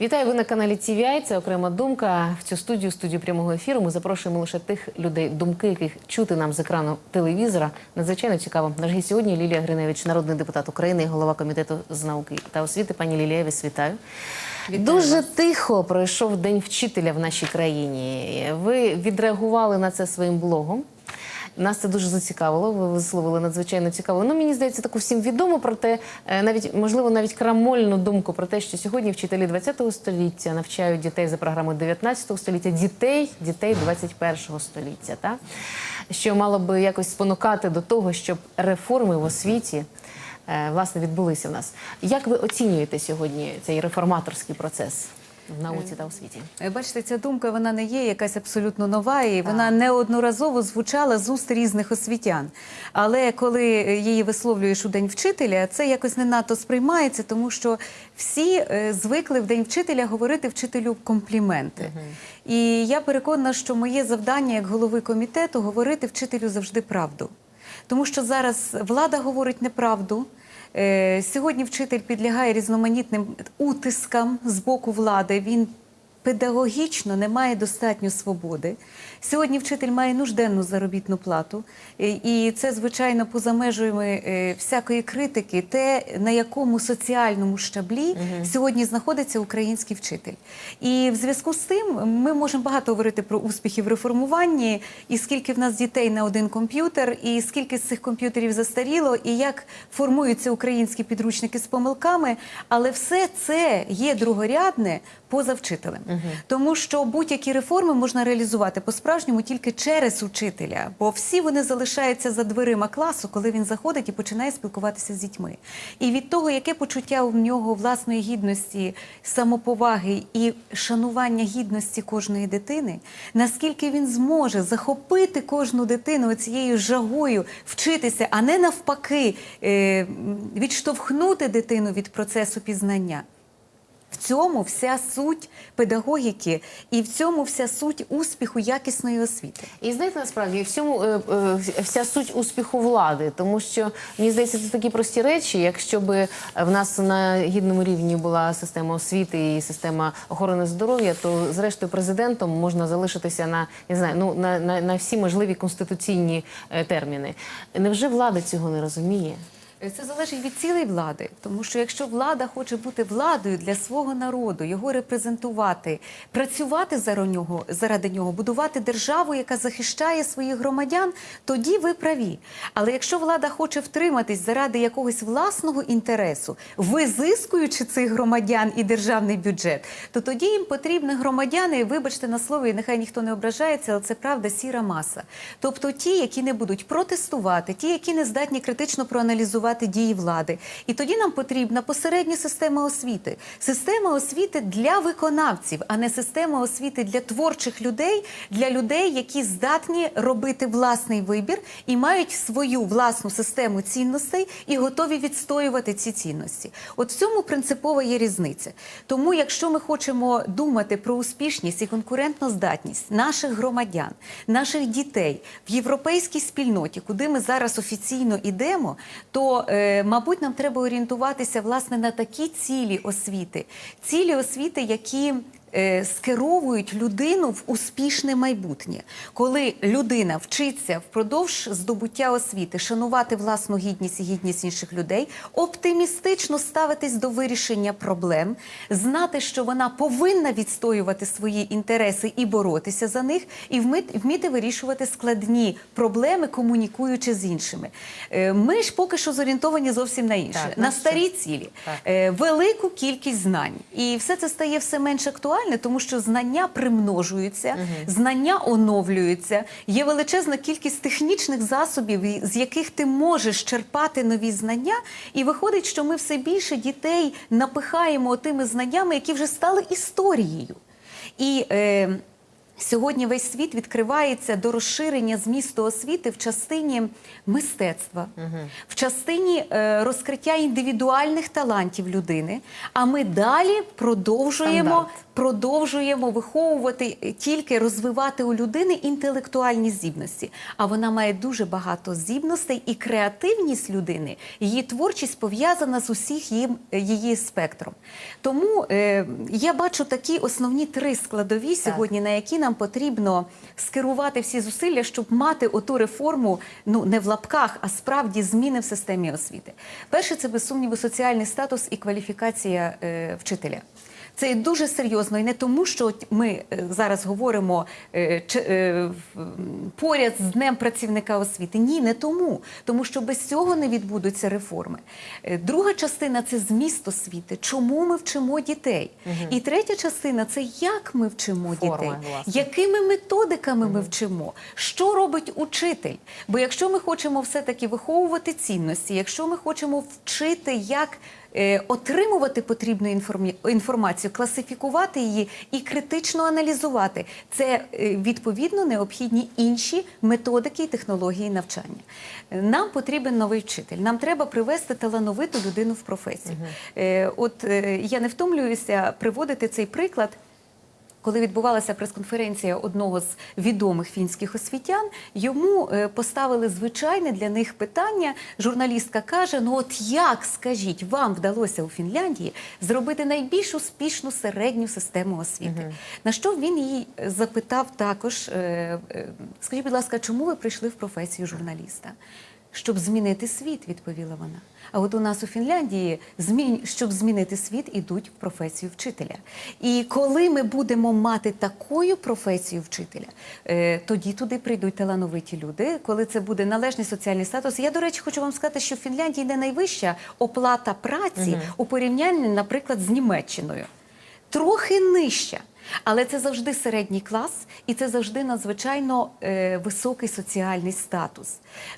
Вітаю ви на каналі TVI. Це окрема думка. В цю студію, студію прямого ефіру. Ми запрошуємо лише тих людей, думки яких чути нам з екрану телевізора. Надзвичайно цікаво. Наш гість сьогодні Лілія Гриневич, народний депутат України, і голова комітету з науки та освіти. Пані Лілія, вас вітаю. Дуже тихо пройшов день вчителя в нашій країні. Ви відреагували на це своїм блогом. Нас це дуже зацікавило. Ви висловили надзвичайно цікаво. Ну мені здається, таку всім відомо проте, навіть можливо, навіть крамольну думку про те, що сьогодні вчителі 20-го століття навчають дітей за програмою 19-го століття, дітей, дітей 21-го століття. Та? Що мало би якось спонукати до того, щоб реформи в освіті е, власне відбулися в нас. Як ви оцінюєте сьогодні цей реформаторський процес в науці та освіті? Е, Бачите, ця думка вона не є якась абсолютно нова, і вона неодноразово звучала з уст різних освітян. Але коли її висловлюєш у день вчителя, це якось не надто сприймається, тому що всі е, звикли в день вчителя говорити вчителю компліменти. І я переконана, що моє завдання як голови комітету говорити вчителю завжди правду. Тому що зараз влада говорить неправду. Е, Сьогодні вчитель підлягає різноманітним утискам з боку влади. Він педагогічно не має достатньо свободи. Сьогодні вчитель має нужденну заробітну плату, Е, і це звичайно поза межами е, всякої критики, те на якому соціальному щаблі сьогодні знаходиться український вчитель. І в зв'язку з тим ми можемо багато говорити про успіхи в реформуванні, і скільки в нас дітей на один комп'ютер, і скільки з цих комп'ютерів застаріло, і як формуються українські підручники з помилками, але все це є другорядне поза вчителем, тому що будь-які реформи можна реалізувати по-справжньому тільки через учителя, бо всі вони залишаються за дверима класу, коли він заходить і починає спілкуватися з дітьми. І від того, яке почуття у нього власної гідності, самоповаги і шанування гідності кожної дитини, наскільки він зможе захопити кожну дитину цією жагою вчитися, а не навпаки е, відштовхнути дитину від процесу пізнання. В цьому вся суть педагогіки і в цьому вся суть успіху якісної освіти. І знаєте, насправді в цьому е, е, вся суть успіху влади, тому що мені здається, це такі прості речі. Якщо б в нас на гідному рівні була система освіти і система охорони здоров'я, то зрештою президентом можна залишитися на не знаю, ну на, на, на всі можливі конституційні е, терміни. Невже влада цього не розуміє? Це залежить від цілої влади, тому що якщо влада хоче бути владою для свого народу, його репрезентувати, працювати заради нього, заради нього, будувати державу, яка захищає своїх громадян, тоді ви праві. Але якщо влада хоче втриматись заради якогось власного інтересу, визискуючи цих громадян і державний бюджет, то тоді їм потрібні громадяни, вибачте на слово, і нехай ніхто не ображається, але це правда сіра маса. Тобто ті, які не будуть протестувати, ті, які не здатні критично проаналізувати дії влади. І тоді нам потрібна посередня система освіти. Система освіти для виконавців, а не система освіти для творчих людей, для людей, які здатні робити власний вибір і мають свою власну систему цінностей і готові відстоювати ці цінності. От в цьому принципова є різниця. Тому, якщо ми хочемо думати про успішність і конкурентну здатність наших громадян, наших дітей в європейській спільноті, куди ми зараз офіційно йдемо, то е, мабуть нам треба орієнтуватися власне на такі цілі освіти, цілі освіти, які скеровують людину в успішне майбутнє, коли людина вчиться впродовж здобуття освіти, шанувати власну гідність і гідність інших людей, оптимістично ставитись до вирішення проблем, знати, що вона повинна відстоювати свої інтереси і боротися за них, і вміти вирішувати складні проблеми, комунікуючи з іншими. Е, Ми ж поки що зорієнтовані зовсім на інше, Так, на старі цілі, Так. Е, велику кількість знань, і все це стає все менш актуальне, тому що знання примножуються, знання оновлюються. Є величезна кількість технічних засобів, з яких ти можеш черпати нові знання. І виходить, що ми все більше дітей напихаємо тими знаннями, які вже стали історією. І е, Сьогодні весь світ відкривається до розширення змісту освіти в частині мистецтва, в частині е, розкриття індивідуальних талантів людини. А ми далі продовжуємо Стандарт. Продовжуємо виховувати е, тільки розвивати у людини інтелектуальні здібності. А вона має дуже багато здібностей, і креативність людини, її творчість пов'язана з усіх її, її спектром. Тому е, я бачу такі основні три складові сьогодні, на які нам потрібно скерувати всі зусилля, щоб мати оту реформу, ну не в лапках, а справді зміни в системі освіти. Перше, це без сумніву соціальний статус і кваліфікація е, вчителя. Це є дуже серйозно, і не тому, що ми е, зараз говоримо е, е, поряд з днем працівника освіти. Ні, не тому, тому що без цього не відбудуться реформи. Друга частина це зміст освіти. Чому ми вчимо дітей? І третя частина це як ми вчимо дітей, власне. якими методиками ми вчимо, що робить учитель. Бо якщо ми хочемо все-таки виховувати цінності, якщо ми хочемо вчити, як отримувати потрібну інформацію, класифікувати її і критично аналізувати, це е, відповідно необхідні інші методики і технології навчання. Е, Нам потрібен новий вчитель. Нам треба привести талановиту людину в професію. Е, От е, я не втомлююся приводити цей приклад. Коли відбувалася прес-конференція одного з відомих фінських освітян, йому е, поставили звичайне для них питання. Журналістка каже: Ну от як скажіть, вам вдалося у Фінляндії зробити найбільш успішну середню систему освіти? На що він її запитав також: е, е, скажіть, будь ласка, чому ви прийшли в професію журналіста? Щоб змінити світ, відповіла вона. А от у нас у Фінляндії, змін, щоб змінити світ, ідуть в професію вчителя. І коли ми будемо мати такою професію вчителя, е, тоді туди прийдуть талановиті люди. Коли це буде належний соціальний статус. Я, до речі, хочу вам сказати, що в Фінляндії не найвища оплата праці у порівнянні, наприклад, з Німеччиною. Трохи нижча. Але це завжди середній клас, і це завжди надзвичайно е, високий соціальний статус.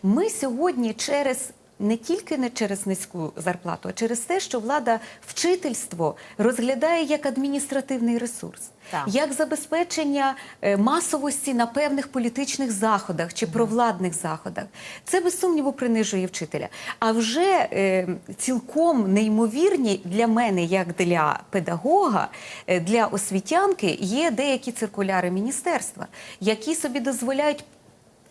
Ми сьогодні через не тільки не через низьку зарплату, а через те, що влада вчительство розглядає як адміністративний ресурс, Так. як забезпечення е, масовості на певних політичних заходах чи провладних заходах. Це без сумніву принижує вчителя. А вже е, цілком неймовірні для мене, як для педагога, е, для освітянки, є деякі циркуляри міністерства, які собі дозволяють.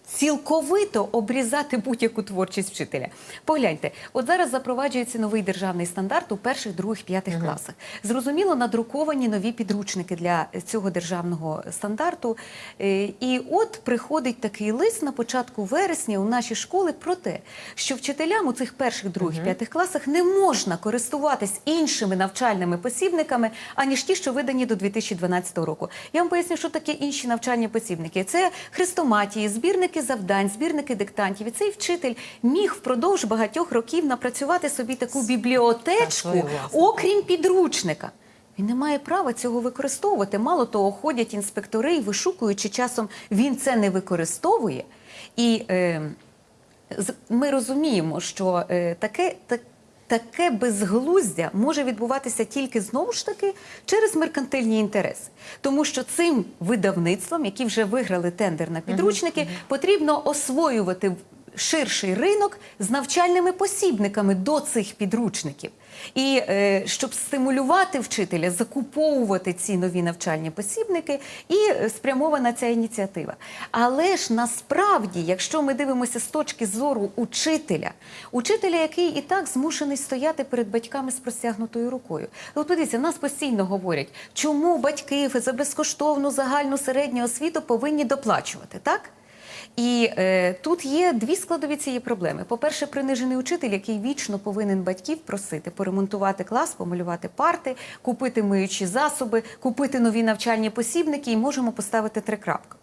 Цілковито обрізати будь-яку творчість вчителя. Погляньте, от зараз запроваджується новий державний стандарт у перших, других, п'ятих класах. Зрозуміло, надруковані нові підручники для цього державного стандарту. Е, І от приходить такий лист на початку вересня у наші школи про те, що вчителям у цих перших, других, п'ятих класах не можна користуватись іншими навчальними посібниками, аніж ті, що видані до 2012 року. Я вам поясню, що таке інші навчальні посібники. Це хрестоматії, збірники завдань, збірники диктантів. І цей вчитель міг впродовж багатьох років напрацювати собі таку бібліотечку, окрім підручника. Він не має права цього використовувати. Мало того, ходять інспектори і вишукують, чи часом він це не використовує. І е, ми розуміємо, що е, таке, так, таке безглуздя може відбуватися тільки знову ж таки через меркантильні інтереси. Тому що цим видавництвом, які вже виграли тендер на підручники, потрібно освоювати ширший ринок з навчальними посібниками до цих підручників. І е, щоб стимулювати вчителя, закуповувати ці нові навчальні посібники, і е, спрямована ця ініціатива. Але ж насправді, якщо ми дивимося з точки зору учителя, учителя, який і так змушений стояти перед батьками з простягнутою рукою. От подивіться, нас постійно говорять, чому батьки за безкоштовну загальну середню освіту повинні доплачувати, так? І е, тут є дві складові цієї проблеми. По-перше, принижений учитель, який вічно повинен батьків просити поремонтувати клас, помалювати парти, купити миючі засоби, купити нові навчальні посібники і можемо поставити три крапки.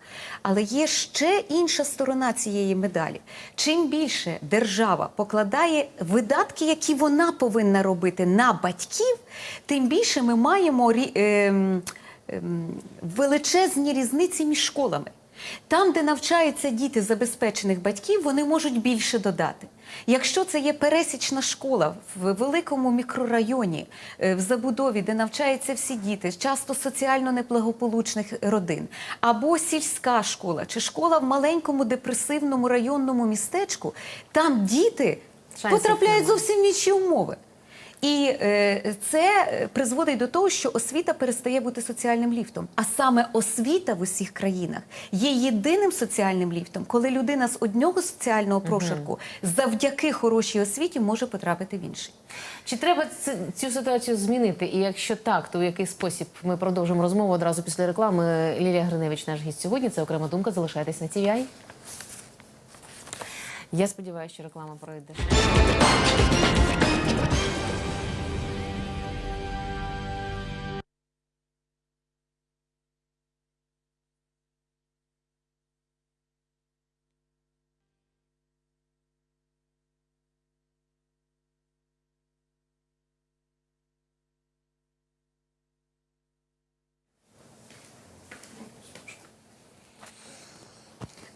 Але є ще інша сторона цієї медалі. Чим більше держава покладає видатки, які вона повинна робити на батьків, тим більше ми маємо ем, ем, величезні різниці між школами. Там, де навчаються діти забезпечених батьків, вони можуть більше додати. Якщо це є пересічна школа в великому мікрорайоні, е, в забудові, де навчаються всі діти, часто соціально неблагополучних родин, або сільська школа, чи школа в маленькому депресивному районному містечку, там діти Шансів потрапляють зовсім в інші умови. І е, це призводить до того, що освіта перестає бути соціальним ліфтом. А саме освіта в усіх країнах є єдиним соціальним ліфтом, коли людина з одного соціального прошарку завдяки хорошій освіті може потрапити в інший. Чи треба цю ситуацію змінити? І якщо так, то в який спосіб ми продовжимо розмову одразу після реклами. Лілія Гриневич, наш гість сьогодні. Це окрема думка. Залишайтесь на TVI. Я сподіваюся, що реклама пройде.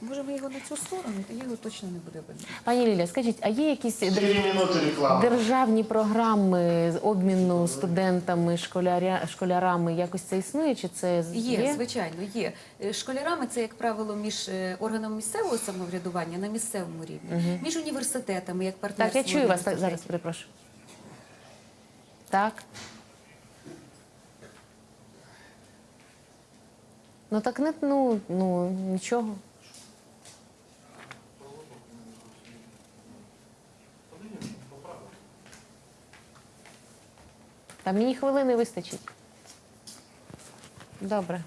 Може, ми його на цю сторону, тоді його точно не буде видно. Пані Лілія, скажіть, а є якісь державні програми з обміну студентами, школяря, школярами? Якось це існує? Чи це з- Є, звичайно, є. Е, Школярами це, як правило, між е, органами місцевого самоврядування на місцевому рівні, між університетами, як Так, я чую вас так, зараз, перепрошую. Так. Ну так не ну, ну нічого. Та мені хвилини вистачить. Добре.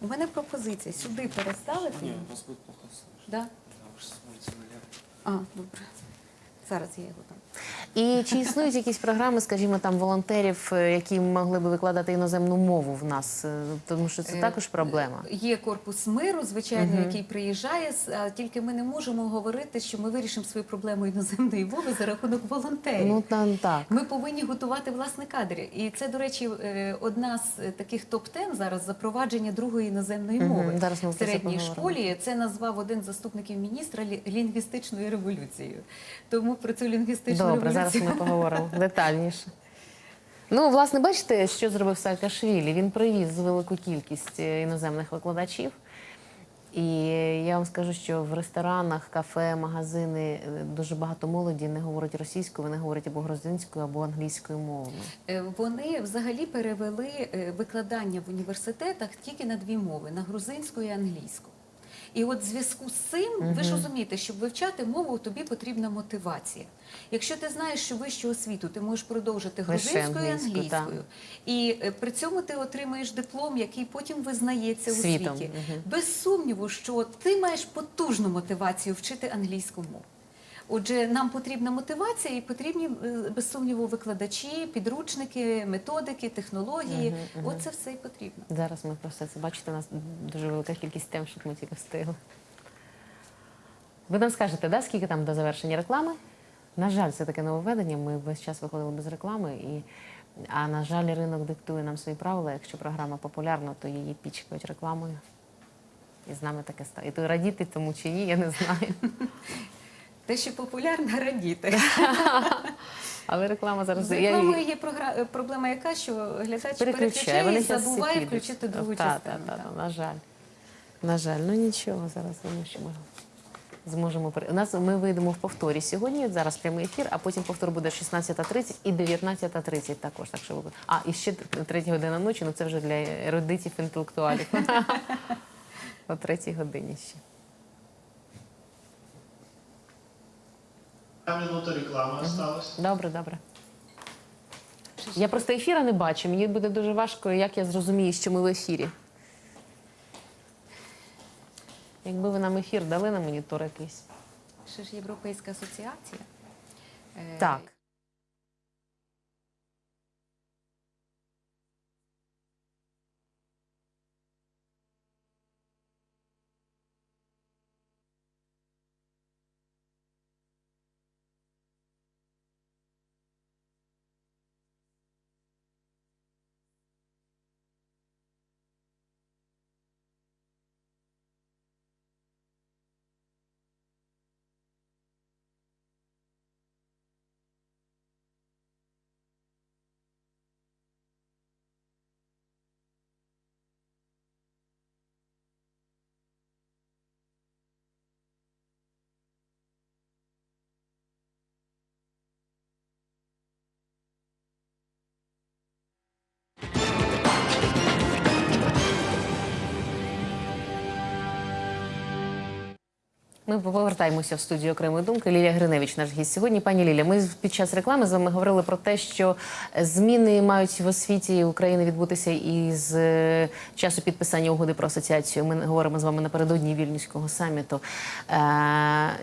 У мене пропозиція сюди переставити. Ні, вас буде плохо слышно. Да? Да, ви ж смотрите налево. А, добре. Зараз я його там. І чи існують якісь програми, скажімо, там волонтерів, е, які могли би викладати іноземну мову в нас? Е, Тому що це Е, також проблема. Є корпус миру, звичайно, який приїжджає, а тільки ми не можемо говорити, що ми вирішимо свою проблему іноземної мови за рахунок волонтерів. Ну там так. Ми повинні готувати власне кадри. І це, до речі, одна з таких топ-10 зараз запровадження другої іноземної мови зараз ми в середній школі. Це назвав один з заступників міністра лі- лінгвістичною революцією. Тому про цю лінгвістичну Добре, революцію зараз ми поговоримо детальніше. Ну, власне, бачите, що зробив Саакашвілі? Він привіз велику кількість е, іноземних викладачів. І я вам скажу, що в ресторанах, кафе, магазини е, дуже багато молоді не говорять російською, вони говорять або грузинською, або англійською мовами. Е, Вони взагалі перевели викладання в університетах тільки на дві мови на грузинську і англійську. І от в зв'язку з цим ви ж розумієте, щоб вивчати мову, тобі потрібна мотивація. Якщо ти знаєш, що вищу освіту ти можеш продовжити грузинською і англійською, і е, при цьому ти отримаєш диплом, який потім визнається у світі. Без сумніву, що ти маєш потужну мотивацію вчити англійську мову. Отже, нам потрібна мотивація і потрібні е, без сумніву викладачі, підручники, методики, технології. Оце все і потрібно. Зараз ми про все це бачите, у нас дуже велика кількість тем, щоб ми тільки встигли. Ви нам скажете, да, скільки там до завершення реклами? На жаль, це таке нововведення. Ми весь час виходили без реклами. І... А на жаль, ринок диктує нам свої правила. Якщо програма популярна, то її пічкають рекламою. І з нами таке стає. І то радіти тому чи ні, я не знаю. Те, що популярно, радіти. Але реклама зараз З рекламою є програ- проблема, яка що глядач переключає. і забуває включити другу Та, частину. Та, та, так. та, на жаль. На жаль, ну нічого, зараз можемо. Зможемо У нас ми вийдемо в повторі сьогодні. Зараз прямий ефір, а потім повтор буде 16.30 і 19.30 також. Так що ви а і ще третя година ночі. Ну це вже для ерудитів інтелектуалів. О третій годині ще. Дві минути реклами осталось. Добре, добре. Я просто ефіра не бачу. Мені буде дуже важко, як я зрозумію, що ми в ефірі. Якби ви нам ефір дали на монітор якийсь. Ще ж Європейська асоціація. Е, Так. Ми повертаємося в студію окремої думки. Лілія Гриневич, наш гість сьогодні. Пані Лілія, ми під час реклами з вами говорили про те, що зміни мають в освіті України відбутися із е, часу підписання угоди про асоціацію. Ми говоримо з вами напередодні вільнюського саміту. Е,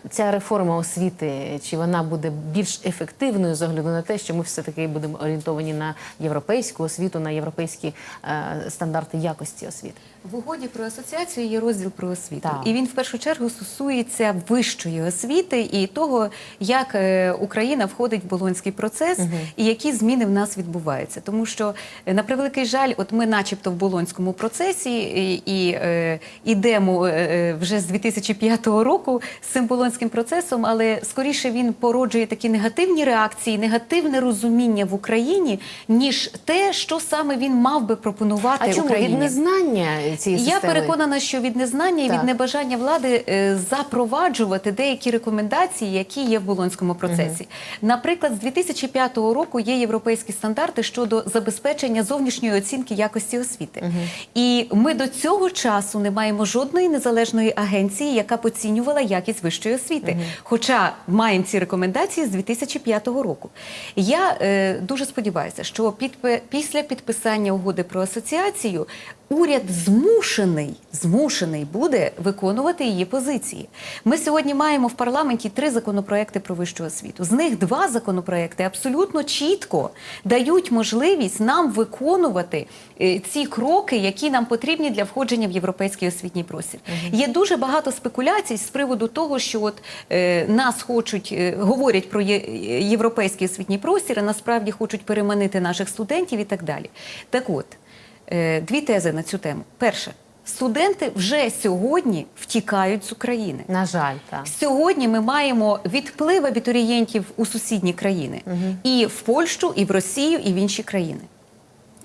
Ця реформа освіти чи вона буде більш ефективною з огляду на те, що ми все таки будемо орієнтовані на європейську освіту, на європейські е, стандарти якості освіти? В угоді про асоціацію є розділ про освіту, Так. і він в першу чергу стосується вищої освіти і того, як е, Україна входить в болонський процес і які зміни в нас відбуваються. Тому що е, на превеликий жаль, от ми, начебто, в болонському процесі і, і е, е, вже з 2005 року з цим болонським процесом, але скоріше він породжує такі негативні реакції, негативне розуміння в Україні, ніж те, що саме він мав би пропонувати А чому Україні. від незнання цієї Я переконана, що від незнання і від небажання влади е, запроваджувати деякі рекомендації, які є в болонському процесі. Наприклад, з 2005 року є європейські стандарти щодо забезпечення зовнішньої оцінки якості освіти. І ми до цього часу не маємо жодної незалежної агенції, яка б оцінювала якість вищої освіти. Хоча маємо ці рекомендації з 2005 року. Я е, дуже сподіваюся, що підпи- після підписання угоди про асоціацію уряд змушений, змушений буде виконувати її позиції. Ми сьогодні маємо в парламенті три законопроекти про вищу освіту. З них два законопроекти абсолютно чітко дають можливість нам виконувати е, ці кроки, які нам потрібні для входження в європейський освітній простір. Є дуже багато спекуляцій з приводу того, що от е, нас хочуть е, говорять про є- європейський освітній простір, а насправді хочуть переманити наших студентів і так далі. Так от. Е, Дві тези на цю тему. Перше, студенти вже сьогодні втікають з України. На жаль, так. Сьогодні ми маємо відплив абітурієнтів у сусідні країни і в Польщу, і в Росію, і в інші країни.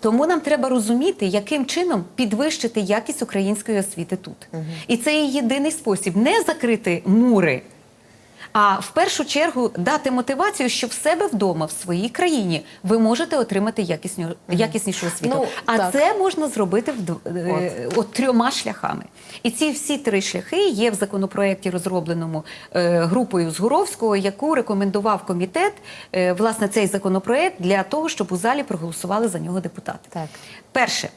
Тому нам треба розуміти, яким чином підвищити якість української освіти тут. І це є єдиний спосіб не закрити мури, а в першу чергу дати мотивацію, що в себе вдома, в своїй країні, ви можете отримати якісню, якіснішу освіту. Ну, а так. це можна зробити в е, от трьома шляхами. І ці всі три шляхи є в законопроекті, розробленому е, групою Згуровського, яку рекомендував комітет. е, власне, цей законопроект для того, щоб у залі проголосували за нього депутати. Так. Перше.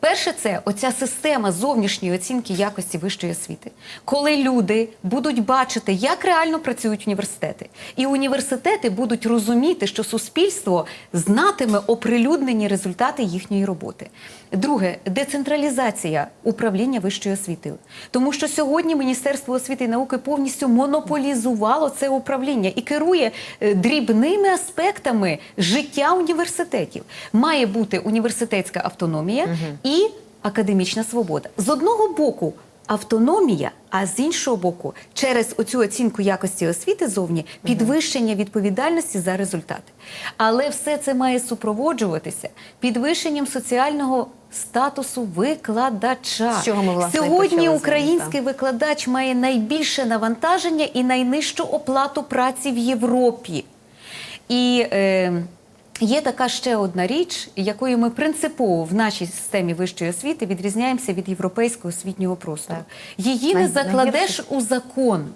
Перше, це оця система зовнішньої оцінки якості вищої освіти, коли люди будуть бачити, як реально працюють університети, і університети будуть розуміти, що суспільство знатиме оприлюднені результати їхньої роботи. Друге децентралізація управління вищою освітою, тому що сьогодні Міністерство освіти і науки повністю монополізувало це управління і керує е, дрібними аспектами життя університетів. Має бути університетська автономія і академічна свобода. З одного боку. Автономія, а з іншого боку, через оцю оцінку якості освіти зовні підвищення відповідальності за результати. Але все це має супроводжуватися підвищенням соціального статусу викладача. З чого ми, власне, Сьогодні український викладач має найбільше навантаження і найнижчу оплату праці в Європі. І е, є така ще одна річ, якою ми принципово в нашій системі вищої освіти відрізняємося від європейського освітнього простору. Її не закладеш у закон,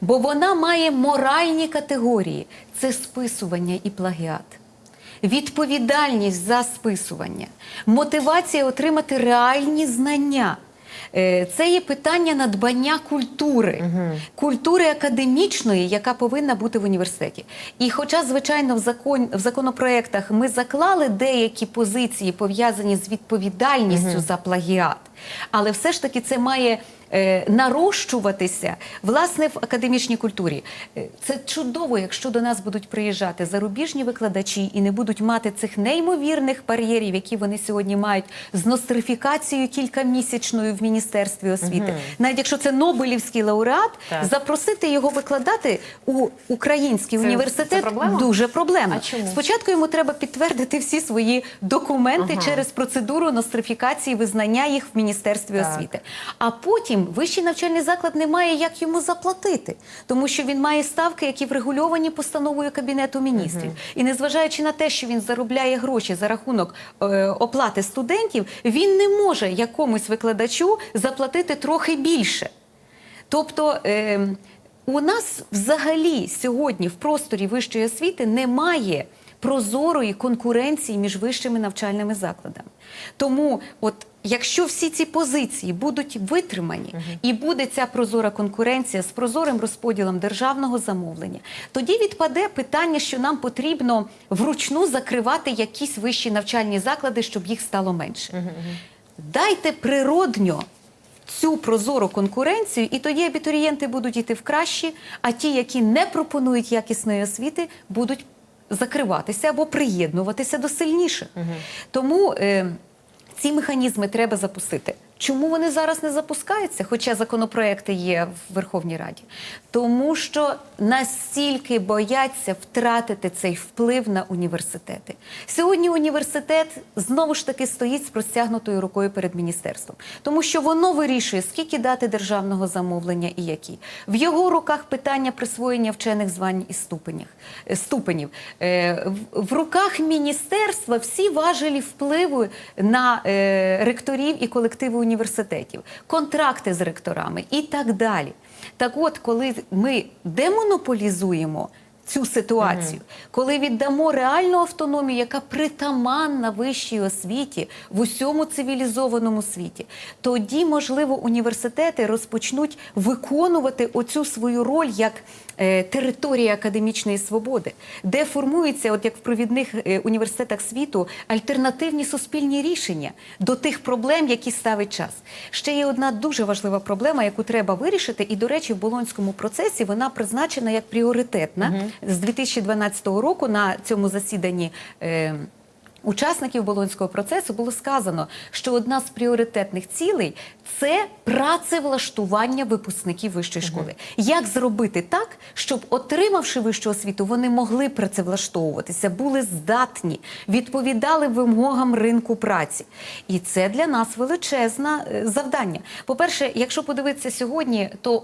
бо вона має моральні категорії: це списування і плагіат. Відповідальність за списування, мотивація отримати реальні знання. Е, Це є питання надбання культури, культури академічної, яка повинна бути в університеті. І хоча, звичайно, в закон в законопроектах ми заклали деякі позиції пов'язані з відповідальністю за плагіат, але все ж таки це має нарощуватися власне в академічній культурі. Е, Це чудово, якщо до нас будуть приїжджати зарубіжні викладачі і не будуть мати цих неймовірних бар'єрів, які вони сьогодні мають з нострифікацією кількамісячною в міністерстві освіти. Навіть якщо це Нобелівський лауреат, Так. запросити його викладати у український Це- університет це проблема? дуже проблемно. А чому? Спочатку йому треба підтвердити всі свої документи Ага. через процедуру нострифікації, визнання їх в міністерстві Так. освіти. А потім вищий навчальний заклад не має як йому заплатити, тому що він має ставки, які врегульовані постановою кабінету міністрів. І незважаючи на те, що він заробляє гроші за рахунок е, оплати студентів, він не може якомусь викладачу заплатити трохи більше. Тобто. Е, у нас взагалі сьогодні в просторі вищої освіти немає прозорої конкуренції між вищими навчальними закладами. Тому, от якщо всі ці позиції будуть витримані і буде ця прозора конкуренція з прозорим розподілом державного замовлення, тоді відпаде питання, що нам потрібно вручну закривати якісь вищі навчальні заклади, щоб їх стало менше. Дайте природньо цю прозору конкуренцію, і тоді абітурієнти будуть йти в кращі, а ті, які не пропонують якісної освіти, будуть закриватися або приєднуватися до сильніших. Тому е, ці механізми треба запустити. Чому вони зараз не запускаються? Хоча законопроекти є в Верховній Раді, тому що настільки бояться втратити цей вплив на університети. Сьогодні університет знову ж таки стоїть з простягнутою рукою перед міністерством, тому що воно вирішує, скільки дати державного замовлення і які. В його руках питання присвоєння вчених звань і е, ступенів. Е, в- руках міністерства всі важелі впливу на е, ректорів і колективи університетів, контракти з ректорами і так далі. Так от, коли ми демонополізуємо цю ситуацію, коли віддамо реальну автономію, яка притаманна вищій освіті в усьому цивілізованому світі, тоді, можливо, університети розпочнуть виконувати оцю свою роль як е, територія академічної свободи, де формуються, от як в провідних е, університетах світу, альтернативні суспільні рішення до тих проблем, які ставить час. Ще є одна дуже важлива проблема, яку треба вирішити, і, до речі, в болонському процесі вона призначена як пріоритетна з 2012 року на цьому засіданні. Е, Учасників болонського процесу було сказано, що одна з пріоритетних цілей це працевлаштування випускників вищої школи. Як зробити так, щоб, отримавши вищу освіту, вони могли працевлаштовуватися, були здатні, відповідали вимогам ринку праці. І це для нас величезне завдання. По-перше, якщо подивитися сьогодні, то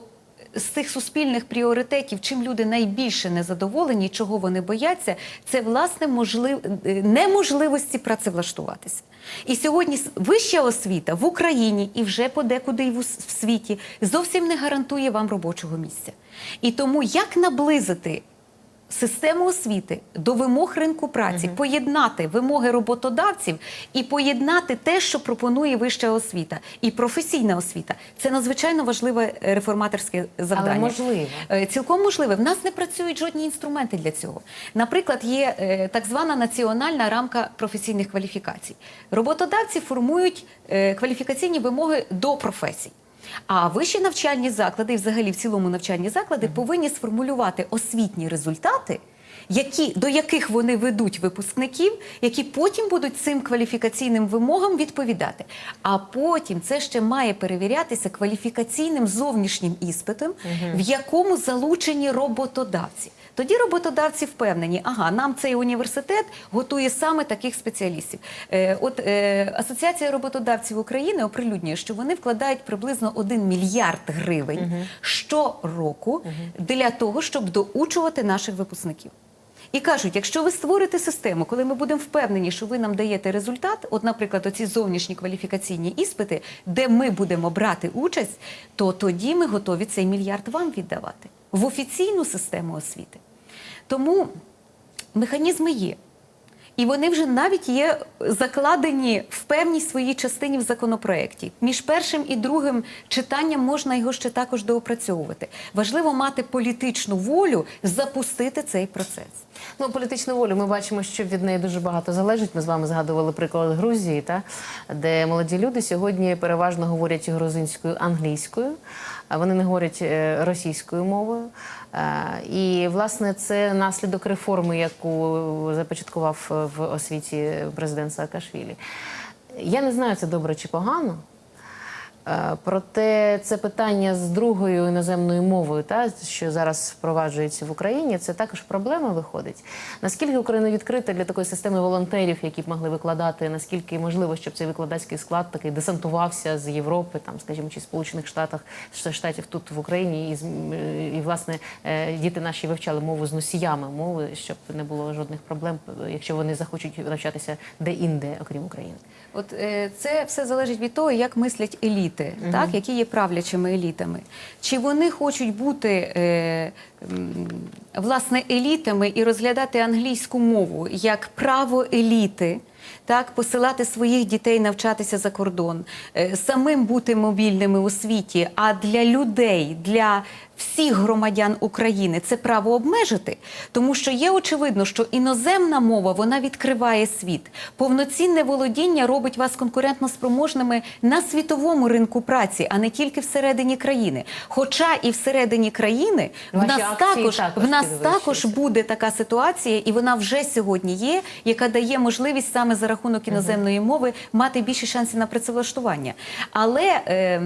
з цих суспільних пріоритетів, чим люди найбільше незадоволені, чого вони бояться, це власне можлив... е, неможливості працевлаштуватися. І сьогодні вища освіта в Україні і вже подекуди і в світі зовсім не гарантує вам робочого місця. І тому як наблизити систему освіти до вимог ринку праці, поєднати вимоги роботодавців і поєднати те, що пропонує вища освіта і професійна освіта. Це надзвичайно важливе е, реформаторське завдання. можливо. Е, Цілком можливе. В нас не працюють жодні інструменти для цього. Наприклад, є е, так звана національна рамка професійних кваліфікацій. Роботодавці формують кваліфікаційні вимоги до професій. А вищі навчальні заклади, і взагалі в цілому навчальні заклади, повинні сформулювати освітні результати, які, до яких вони ведуть випускників, які потім будуть цим кваліфікаційним вимогам відповідати. А потім це ще має перевірятися кваліфікаційним зовнішнім іспитом, в якому залучені роботодавці. Тоді роботодавці впевнені, ага, нам цей університет готує саме таких спеціалістів. Е, от е, Асоціація роботодавців України оприлюднює, що вони вкладають приблизно 1 мільярд гривень щороку для того, щоб доучувати наших випускників. І кажуть, якщо ви створите систему, коли ми будемо впевнені, що ви нам даєте результат, от, наприклад, оці зовнішні кваліфікаційні іспити, де ми будемо брати участь, то тоді ми готові цей мільярд вам віддавати в офіційну систему освіти. Тому механізми є. І вони вже навіть є закладені в певній своїй частині в законопроекті. Між першим і другим читанням можна його ще також доопрацьовувати. Важливо мати політичну волю запустити цей процес. Ну, політичну волю ми бачимо, що від неї дуже багато залежить. Ми з вами згадували приклад Грузії, та де молоді люди сьогодні переважно говорять грузинською англійською, вони не говорять е, російською мовою. Е, І власне це наслідок реформи, яку започаткував е, в освіті президент Саакашвілі. Я не знаю, це добре чи погано. Е, Проте це питання з другою іноземною мовою, та що зараз впроваджується в Україні, це також проблема виходить. Наскільки Україна відкрита для такої системи волонтерів, які б могли викладати, наскільки можливо, щоб цей викладацький склад такий десантувався з Європи, там, скажімо, чи Сполучених Штатах Штатів тут в Україні, і, і власне е, діти наші вивчали мову з носіями мови, щоб не було жодних проблем, якщо вони захочуть навчатися де-інде, окрім України. От е, це все залежить від того, як мислять еліти. так, які є правлячими елітами, чи вони хочуть бути е, власне елітами і розглядати англійську мову як право еліти. Так, посилати своїх дітей навчатися за кордон, е, самим бути мобільними у світі, а для людей, для всіх громадян України це право обмежити, тому що є очевидно, що іноземна мова вона відкриває світ. Повноцінне володіння робить вас конкурентно спроможними на світовому ринку праці, а не тільки всередині країни. Хоча і всередині країни в нас також також в нас також буде така ситуація, і вона вже сьогодні є, яка дає можливість саме за рахунок іноземної мови мати більше шансів на працевлаштування. Але е,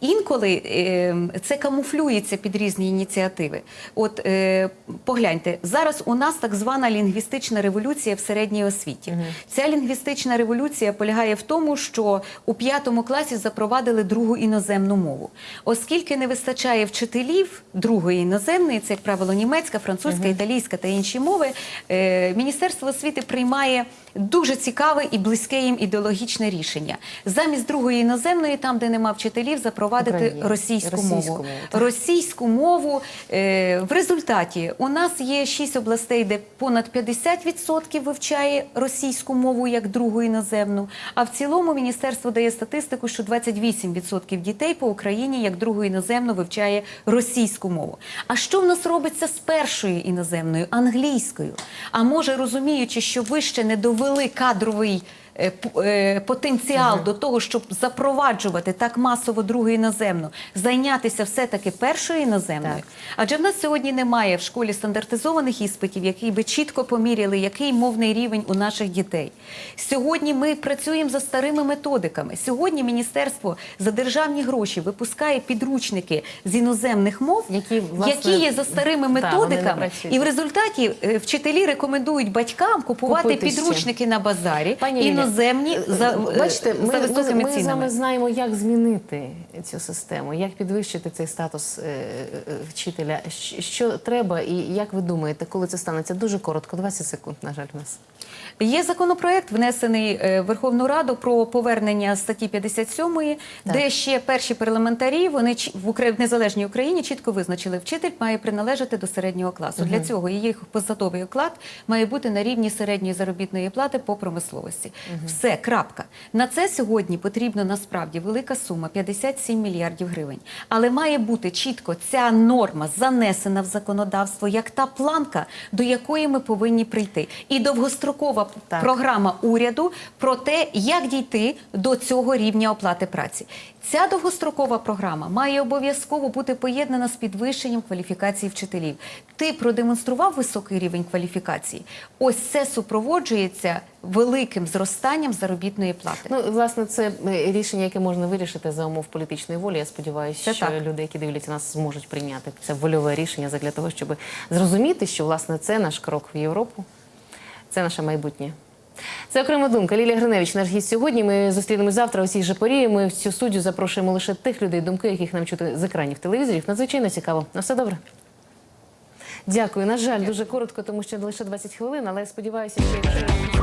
інколи е, це камуфлюється під різні ініціативи. От е, погляньте, зараз у нас так звана лінгвістична революція в середній освіті. Ця лінгвістична революція полягає в тому, що у п'ятому класі запровадили другу іноземну мову. Оскільки не вистачає вчителів другої іноземної, це як правило німецька, французька, італійська та інші мови. е, Міністерство освіти приймає дуже цікаве і близьке їм ідеологічне рішення. Замість другої іноземної, там де нема вчителів, запровадити Україні. російську, Російську мову. мову, так. Російську мову е, в результаті у нас є шість областей, де понад 50% вивчає російську мову як другу іноземну. А в цілому міністерство дає статистику, що 28% дітей по Україні як другу іноземну вивчає російську мову. А що в нас робиться з першою іноземною англійською? А може розуміючи, що ви ще не довели кадровий. Е, е, Потенціал до того, щоб запроваджувати так масово другу іноземну, зайнятися все-таки першою іноземною. Так. Адже в нас сьогодні немає в школі стандартизованих іспитів, які би чітко поміряли, який мовний рівень у наших дітей. Сьогодні ми працюємо за старими методиками. Сьогодні міністерство за державні гроші випускає підручники з іноземних мов, Які, власне, які є за старими та, методиками, працюють. і в результаті е, вчителі рекомендують батькам купувати ще. підручники на базарі Пані іноземні за, бачите, Бачите, за ми, високими ми, ми цінами. знаємо, як змінити цю систему, як підвищити цей статус е, е, вчителя. Що треба, і як ви думаєте, коли це станеться? Дуже коротко, 20 секунд, на жаль, у нас. Є законопроект, внесений е, в Верховну Раду про повернення статті 57, де ще перші парламентарі вони в незалежній Україні чітко визначили, вчитель має приналежати до середнього класу. Для цього їх посадовий оклад має бути на рівні середньої заробітної плати по промисловості. Все, крапка. На це сьогодні потрібно насправді велика сума 57 мільярдів гривень. Але має бути чітко ця норма занесена в законодавство як та планка, до якої ми повинні прийти. І довгострокова Так. програма уряду про те, як дійти до цього рівня оплати праці. Ця довгострокова програма має обов'язково бути поєднана з підвищенням кваліфікації вчителів. Ти продемонстрував високий рівень кваліфікації. Ось це супроводжується великим зростанням заробітної плати. Ну, власне, це е, рішення, яке можна вирішити за умов політичної волі. Я сподіваюся, Це що так. люди, які дивляться нас, зможуть прийняти це вольове рішення для того, щоб зрозуміти, що власне це наш крок в Європу, це наше майбутнє. Це окрема думка. Лілія Гриневич, наш гість сьогодні. Ми зустрінемось завтра у цій же порі. Ми в цю студію запрошуємо лише тих людей, думки, яких нам чути з екранів телевізорів. Надзвичайно цікаво. На все добре. Дякую. На жаль, дуже коротко, тому що лише 20 хвилин, але я сподіваюся, що.